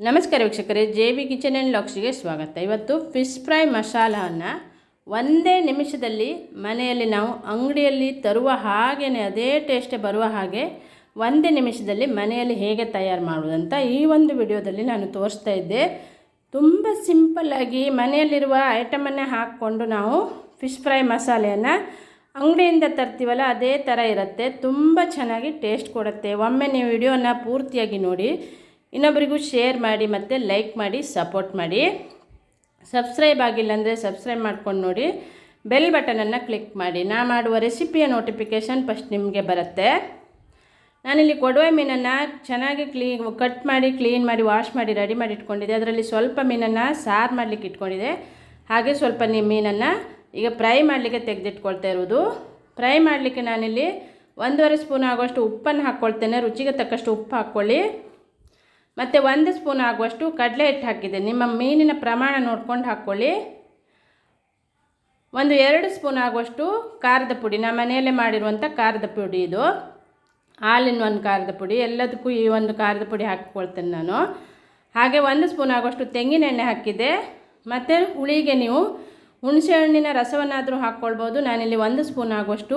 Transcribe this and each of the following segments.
ನಮಸ್ಕಾರ ವೀಕ್ಷಕರೇ J B kitchen and ಲಾಕ್ಸ್ಗೆ ಸ್ವಾಗತ. ಇವತ್ತು ಫಿಶ್ ಫ್ರೈ ಮಸಾಲವನ್ನು ಒಂದೇ ನಿಮಿಷದಲ್ಲಿ ಮನೆಯಲ್ಲಿ ನಾವು ಅಂಗಡಿಯಲ್ಲಿ ತರುವ ಹಾಗೆಯೇ ಅದೇ ಟೇಸ್ಟೇ ಬರುವ ಹಾಗೆ ಒಂದೇ ನಿಮಿಷದಲ್ಲಿ ಮನೆಯಲ್ಲಿ ಹೇಗೆ ತಯಾರು ಮಾಡುವುದಂತ ಈ ಒಂದು ವಿಡಿಯೋದಲ್ಲಿ ನಾನು ತೋರಿಸ್ತಾ ಇದ್ದೆ. ತುಂಬ ಸಿಂಪಲ್ಲಾಗಿ ಮನೆಯಲ್ಲಿರುವ ಐಟಮನ್ನೇ ಹಾಕ್ಕೊಂಡು ನಾವು ಫಿಶ್ ಫ್ರೈ ಮಸಾಲೆಯನ್ನು ಅಂಗಡಿಯಿಂದ ತರ್ತೀವಲ್ಲ, ಅದೇ ಥರ ಇರುತ್ತೆ. ತುಂಬ ಚೆನ್ನಾಗಿ ಟೇಸ್ಟ್ ಕೊಡುತ್ತೆ. ಒಮ್ಮೆ ನೀವು ವಿಡಿಯೋನ ಪೂರ್ತಿಯಾಗಿ ನೋಡಿ ಇನ್ನೊಬ್ಬರಿಗೂ ಶೇರ್ ಮಾಡಿ ಮತ್ತು ಲೈಕ್ ಮಾಡಿ ಸಪೋರ್ಟ್ ಮಾಡಿ. ಸಬ್ಸ್ಕ್ರೈಬ್ ಆಗಿಲ್ಲ ಅಂದರೆ ಸಬ್ಸ್ಕ್ರೈಬ್ ಮಾಡ್ಕೊಂಡು ನೋಡಿ. ಬೆಲ್ ಬಟನನ್ನು ಕ್ಲಿಕ್ ಮಾಡಿ. ನಾ ಮಾಡುವ ರೆಸಿಪಿಯ ನೋಟಿಫಿಕೇಷನ್ ಫಸ್ಟ್ ನಿಮಗೆ ಬರುತ್ತೆ. ನಾನಿಲ್ಲಿ ಕೊಡವೆ ಮೀನನ್ನು ಚೆನ್ನಾಗಿ ಕ್ಲೀ ಕಟ್ ಮಾಡಿ ಕ್ಲೀನ್ ಮಾಡಿ ವಾಶ್ ಮಾಡಿ ರೆಡಿ ಮಾಡಿ ಇಟ್ಕೊಂಡಿದ್ದೆ. ಅದರಲ್ಲಿ ಸ್ವಲ್ಪ ಮೀನನ್ನು ಸಾರು ಮಾಡಲಿಕ್ಕೆ ಇಟ್ಕೊಂಡಿದೆ ಹಾಗೆ ಸ್ವಲ್ಪ ಮೀನನ್ನು ಈಗ ಫ್ರೈ ಮಾಡಲಿಕ್ಕೆ ತೆಗೆದಿಟ್ಕೊಳ್ತಾ ಇರೋದು. ಫ್ರೈ ಮಾಡಲಿಕ್ಕೆ ನಾನಿಲ್ಲಿ ಒಂದೂವರೆ ಸ್ಪೂನ್ ಆಗೋಷ್ಟು ಉಪ್ಪನ್ನು ಹಾಕ್ಕೊಳ್ತೇನೆ. ರುಚಿಗೆ ತಕ್ಕಷ್ಟು ಉಪ್ಪು ಹಾಕ್ಕೊಳ್ಳಿ. ಮತ್ತು ಒಂದು ಸ್ಪೂನ್ ಆಗುವಷ್ಟು ಕಡಲೆ ಹಿಟ್ಟು ಹಾಕಿದೆ. ನಿಮ್ಮ ಮೀನಿನ ಪ್ರಮಾಣ ನೋಡ್ಕೊಂಡು ಹಾಕ್ಕೊಳ್ಳಿ ಒಂದು ಎರಡು ಸ್ಪೂನ್ ಆಗುವಷ್ಟು ಖಾರದ ಪುಡಿ. ನಮ್ಮ ಮನೆಯಲ್ಲೇ ಮಾಡಿರುವಂಥ ಖಾರದ ಪುಡಿ ಇದು. ಹಾಲಿನ ಒಂದು ಖಾರದ ಪುಡಿ. ಎಲ್ಲದಕ್ಕೂ ಈ ಒಂದು ಖಾರದ ಪುಡಿ ಹಾಕ್ಕೊಳ್ತೇನೆ ನಾನು. ಹಾಗೆ ಒಂದು ಸ್ಪೂನ್ ಆಗುವಷ್ಟು ತೆಂಗಿನ ಎಣ್ಣೆ ಹಾಕಿದೆ. ಮತ್ತು ಹುಳಿಗೆ ನೀವು ಹುಣಸೆ ಹಣ್ಣಿನ ರಸವನ್ನಾದರೂ ಹಾಕ್ಕೊಳ್ಬೋದು. ನಾನಿಲ್ಲಿ ಒಂದು ಸ್ಪೂನ್ ಆಗುವಷ್ಟು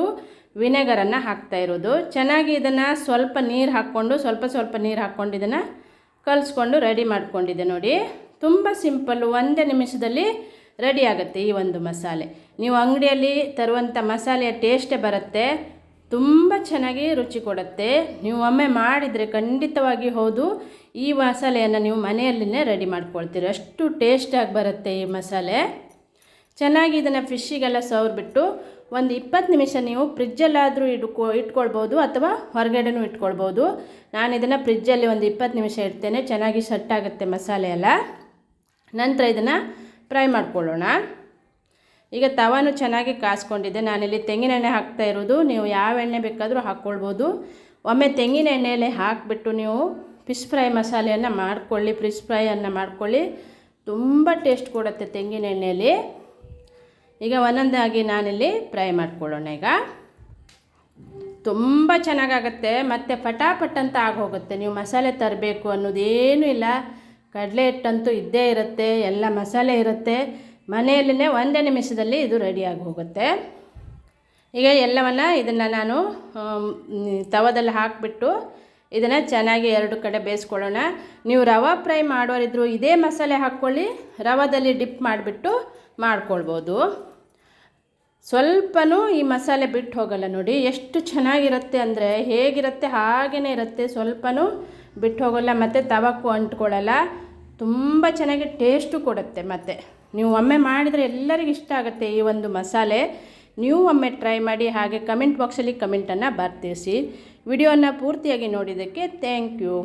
ವಿನೆಗರನ್ನು ಹಾಕ್ತಾ ಇರೋದು. ಚೆನ್ನಾಗಿ ಇದನ್ನು ಸ್ವಲ್ಪ ನೀರು ಹಾಕ್ಕೊಂಡು, ಸ್ವಲ್ಪ ಸ್ವಲ್ಪ ನೀರು ಹಾಕ್ಕೊಂಡು ಇದನ್ನು ಕಲಿಸ್ಕೊಂಡು ರೆಡಿ ಮಾಡಿಕೊಂಡಿದ್ದೆ ನೋಡಿ. ತುಂಬ ಸಿಂಪಲ್ಲು ಒಂದೇ ನಿಮಿಷದಲ್ಲಿ ರೆಡಿ ಆಗುತ್ತೆ ಈ ಒಂದು ಮಸಾಲೆ. ನೀವು ಅಂಗಡಿಯಲ್ಲಿ ತರುವಂಥ ಮಸಾಲೆಯ ಟೇಸ್ಟೇ ಬರುತ್ತೆ, ತುಂಬ ಚೆನ್ನಾಗಿ ರುಚಿ ಕೊಡುತ್ತೆ. ನೀವು ಒಮ್ಮೆ ಮಾಡಿದರೆ ಖಂಡಿತವಾಗಿ ಹೌದು, ಈ ಮಸಾಲೆಯನ್ನು ನೀವು ಮನೆಯಲ್ಲಿನೇ ರೆಡಿ ಮಾಡ್ಕೊಳ್ತೀರಿ. ಅಷ್ಟು ಟೇಸ್ಟಾಗಿ ಬರುತ್ತೆ ಈ ಮಸಾಲೆ. ಚೆನ್ನಾಗಿ ಇದನ್ನು ಫಿಶ್ಶಿಗೆಲ್ಲ ಸವರ್ಬಿಟ್ಟು ಒಂದು ಇಪ್ಪತ್ತು ನಿಮಿಷ ನೀವು ಫ್ರಿಜ್ಜಲ್ಲಾದರೂ ಇಟ್ಕೊ ಇಟ್ಕೊಳ್ಬೋದು ಅಥವಾ ಹೊರಗಡೆನೂ ಇಟ್ಕೊಳ್ಬೋದು. ನಾನು ಇದನ್ನು ಫ್ರಿಜ್ಜಲ್ಲಿ ಒಂದು ಇಪ್ಪತ್ತು ನಿಮಿಷ ಇಡ್ತೇನೆ. ಚೆನ್ನಾಗಿ ಸೆಟ್ಟಾಗುತ್ತೆ ಮಸಾಲೆ ಎಲ್ಲ. ನಂತರ ಇದನ್ನು ಫ್ರೈ ಮಾಡ್ಕೊಳ್ಳೋಣ. ಈಗ ತವಾನು ಚೆನ್ನಾಗಿ ಕಾಸ್ಕೊಂಡಿದ್ದೆ. ನಾನಿಲ್ಲಿ ತೆಂಗಿನ ಎಣ್ಣೆ ಹಾಕ್ತಾ ಇರೋದು. ನೀವು ಯಾವ ಎಣ್ಣೆ ಬೇಕಾದರೂ ಹಾಕ್ಕೊಳ್ಬೋದು. ಒಮ್ಮೆ ತೆಂಗಿನ ಎಣ್ಣೆಯಲ್ಲಿ ಹಾಕಿಬಿಟ್ಟು ನೀವು ಫಿಶ್ ಫ್ರೈ ಮಸಾಲೆಯನ್ನು ಮಾಡ್ಕೊಳ್ಳಿ. ಫಿಶ್ ಫ್ರೈಯನ್ನು ಮಾಡ್ಕೊಳ್ಳಿ. ತುಂಬ ಟೇಸ್ಟ್ ಕೊಡುತ್ತೆ ತೆಂಗಿನ ಎಣ್ಣೆಯಲ್ಲಿ. ಈಗ ಒಂದೊಂದಾಗಿ ನಾನಿಲ್ಲಿ ಫ್ರೈ ಮಾಡ್ಕೊಳ್ಳೋಣ ಈಗ. ತುಂಬ ಚೆನ್ನಾಗಾಗತ್ತೆ, ಮತ್ತು ಪಟಾಪಟ್ ಅಂತ ಆಗೋಗುತ್ತೆ. ನೀವು ಮಸಾಲೆ ತರಬೇಕು ಅನ್ನೋದೇನೂ ಇಲ್ಲ. ಕಡಲೆ ಹಿಟ್ಟಂತೂ ಇದ್ದೇ ಇರುತ್ತೆ, ಎಲ್ಲ ಮಸಾಲೆ ಇರುತ್ತೆ. ಮನೆಯಲ್ಲೇ ಒಂದೇ ನಿಮಿಷದಲ್ಲಿ ಇದು ರೆಡಿಯಾಗಿ ಹೋಗುತ್ತೆ. ಈಗ ಎಲ್ಲವನ್ನು ಇದನ್ನು ನಾನು ತವದಲ್ಲಿ ಹಾಕಿಬಿಟ್ಟು ಇದನ್ನು ಚೆನ್ನಾಗಿ ಎರಡು ಕಡೆ ಬೇಯಿಸ್ಕೊಳ್ಳೋಣ. ನೀವು ರವೆ ಫ್ರೈ ಮಾಡೋರಿದ್ರು ಇದೇ ಮಸಾಲೆ ಹಾಕ್ಕೊಳ್ಳಿ, ರವದಲ್ಲಿ ಡಿಪ್ ಮಾಡಿಬಿಟ್ಟು ಮಾಡ್ಕೊಳ್ಬೋದು. ಸ್ವಲ್ಪನೂ ಈ ಮಸಾಲೆ ಬಿಟ್ಟು ಹೋಗಲ್ಲ ನೋಡಿ. ಎಷ್ಟು ಚೆನ್ನಾಗಿರುತ್ತೆ ಅಂದರೆ ಹೇಗಿರುತ್ತೆ ಹಾಗೇ ಇರುತ್ತೆ. ಸ್ವಲ್ಪನೂ ಬಿಟ್ಟು ಹೋಗಲ್ಲ, ಮತ್ತು ತವಕ್ಕೂ ಅಂಟ್ಕೊಳ್ಳಲ್ಲ ತುಂಬ ಚೆನ್ನಾಗಿ ಟೇಸ್ಟು ಕೊಡುತ್ತೆ ಮತ್ತು. ನೀವು ಒಮ್ಮೆ ಮಾಡಿದರೆ ಎಲ್ಲರಿಗೂ ಇಷ್ಟ ಆಗುತ್ತೆ ಈ ಒಂದು ಮಸಾಲೆ. ನೀವು ಒಮ್ಮೆ ಟ್ರೈ ಮಾಡಿ ಹಾಗೆ ಕಮೆಂಟ್ ಬಾಕ್ಸಲ್ಲಿ ಕಮೆಂಟನ್ನು ಬರ್ತಿಸಿ. ವಿಡಿಯೋನ ಪೂರ್ತಿಯಾಗಿ ನೋಡಿದ್ದಕ್ಕೆ ಥ್ಯಾಂಕ್ ಯು